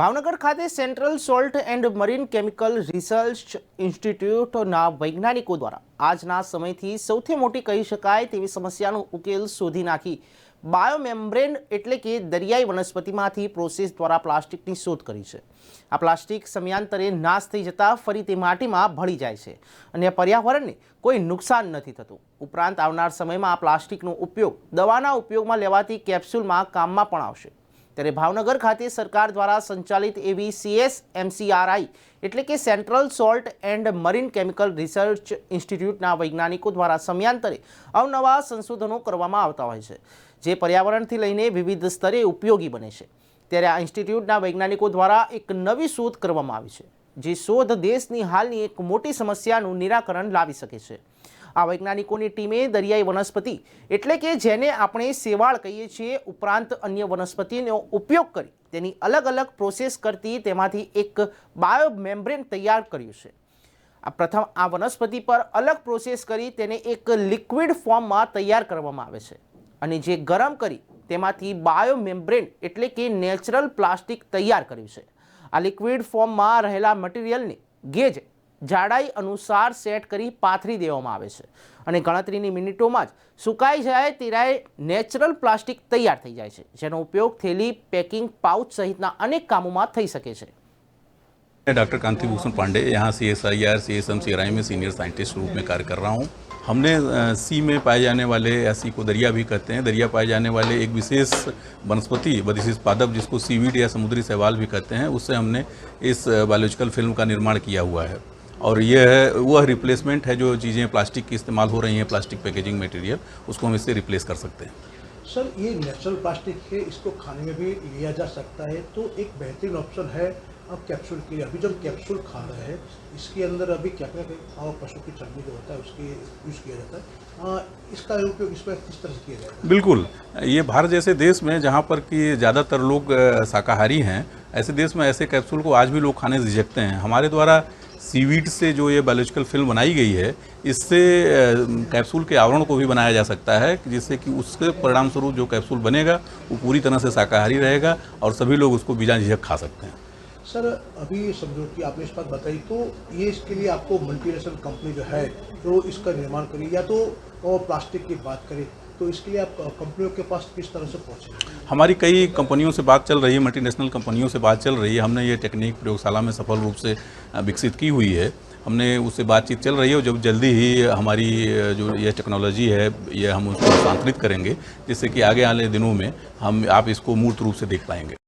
ભાવનગર ખાતે central salt and marine chemical research ઇન્સ્ટિટ્યૂટના વૈજ્ઞાનિકો દ્વારા આજના સમયથી સૌથી મોટી કહી શકાય તેવી સમસ્યાનો ઉકેલ શોધી નાખી. બાયોમેમ્બ્રેન એટલે કે દરિયાઈ વનસ્પતિમાંથી પ્રોસેસ દ્વારા પ્લાસ્ટિકની શોધ કરી છે. આ પ્લાસ્ટિક સમયાંતરે નાશ થઈ જતાં ફરી તે માટીમાં ભળી જાય છે અને પર્યાવરણને કોઈ નુકસાન નથી થતું. ઉપરાંત આવનાર સમયમાં આ પ્લાસ્ટિકનો ઉપયોગ દવાના ઉપયોગમાં લેવાતી કેપ્સ્યુલમાં કામમાં પણ આવશે. ત્યારે ભાવનગર ખાતે સરકાર દ્વારા સંચાલિત એવી સીએસ એમસીઆરઆઈ એટલે કે central salt and marine chemical research ઇન્સ્ટિટ્યૂટના વૈજ્ઞાનિકો દ્વારા સમયાંતરે અવનવા સંશોધનો કરવામાં આવતા હોય છે, જે પર્યાવરણથી લઈને વિવિધ સ્તરે ઉપયોગી બને છે. ત્યારે આ ઇન્સ્ટિટ્યૂટના વૈજ્ઞાનિકો દ્વારા એક નવી શોધ કરવામાં આવી છે, જે શોધ દેશની હાલની એક મોટી સમસ્યાનું નિરાકરણ લાવી શકે છે. આ વૈજ્ઞાનિકોની ટીમે દરિયાઈ વનસ્પતિ એટલે કે જેને આપણે શેવાળ કહીએ છીએ, ઉપરાંત અન્ય વનસ્પતિનો ઉપયોગ કરી તેની અલગ અલગ પ્રોસેસ કરતી તેમાંથી એક બાયો મેમ્બ્રેન તૈયાર કર્યું છે. આ પ્રથમ આ વનસ્પતિ પર અલગ પ્રોસેસ કરી તેને એક લિક્વિડ ફોર્મમાં તૈયાર કરવામાં આવે છે અને જે ગરમ કરી તેમાંથી બાયો મેમ્બ્રેન એટલે કે નેચરલ પ્લાસ્ટિક તૈયાર કર્યું છે. આ લિક્વિડ ફોર્મમાં રહેલા મટીરિયલને ગેજ જાડાઈ અનુસાર સેટ કરી પાથરી દેવામાં આવે છે અને ગણતરીની મિનિટોમાં જ સુકાઈ જાય ત્યારે નેચરલ પ્લાસ્ટિક તૈયાર થઈ જાય છે જેનો ઉપયોગ થેલી પેકિંગ પાઉચ સહિતના અનેક કામોમાં થઈ શકે છે मैं डॉक्टर कांति भूषण पांडे यहाँ C S I R C S M C R I में सीनियर साइंटिस्ट रूप में कार्य कर रहा हूँ हमने अ, सी में पाए जाने वाले या सी को दरिया भी कहते हैं दरिया पाए जाने वाले एक विशेष वनस्पति विशेष पादप जिसको सीवीड या समुद्री शैवाल भी कहते हैं उससे हमने इस बायोलॉजिकल फिल्म का निर्माण किया हुआ है और यह है वह रिप्लेसमेंट है जो चीज़ें प्लास्टिक की इस्तेमाल हो रही हैं प्लास्टिक पैकेजिंग मटेरियल उसको हम इससे रिप्लेस कर सकते हैं। सर ये नेचुरल प्लास्टिक है इसको खाने में भी लिया जा सकता है तो एक बेहतरीन ऑप्शन है अब कैप्सूल के लिए अभी जो कैप्सूल खा रहे हैं इसके अंदर अभी क्या क्या और पशु की चर्बी जो होता है उसके यूज़ किया जाता है। आ, इसका उपयोग इसमें किस तरह से किया जाएगा बिल्कुल ये भारत जैसे देश में जहाँ पर कि ज़्यादातर लोग शाकाहारी हैं ऐसे देश में ऐसे कैप्सूल को आज भी लोग खाने से झिझकते हैं। हमारे द्वारा सीवीड से जो ये बायोलॉजिकल फ़िल्म बनाई गई है, इससे कैप्सूल के आवरण को भी बनाया जा सकता है, जिससे कि उसके परिणाम स्वरूप जो कैप्सूल बनेगा, वो पूरी तरह से शाकाहारी रहेगा और सभी लोग उसको बिना झिझक खा सकते हैं। सर, अभी समझो कि आपने इस बात बताई तो ये इसके लिए आपको मल्टीनेशनल कंपनी जो है जो इसका निर्माण करी या तो प्लास्टिक की बात करें तो इसके लिए आप कंपनियों के पास किस तरह से पहुँचे? हमारी कई कंपनियों से बात चल रही है मल्टीनेशनल कंपनियों से बात चल रही है। हमने ये टेक्निक प्रयोगशाला में सफल रूप से विकसित की हुई है। हमने उससे बातचीत चल रही है और जब जल्दी ही हमारी जो यह टेक्नोलॉजी है, यह हम उसको स्थानांतरित करेंगे, जिससे कि आगे आने दिनों में हम आप इसको मूर्त रूप से देख पाएँगे।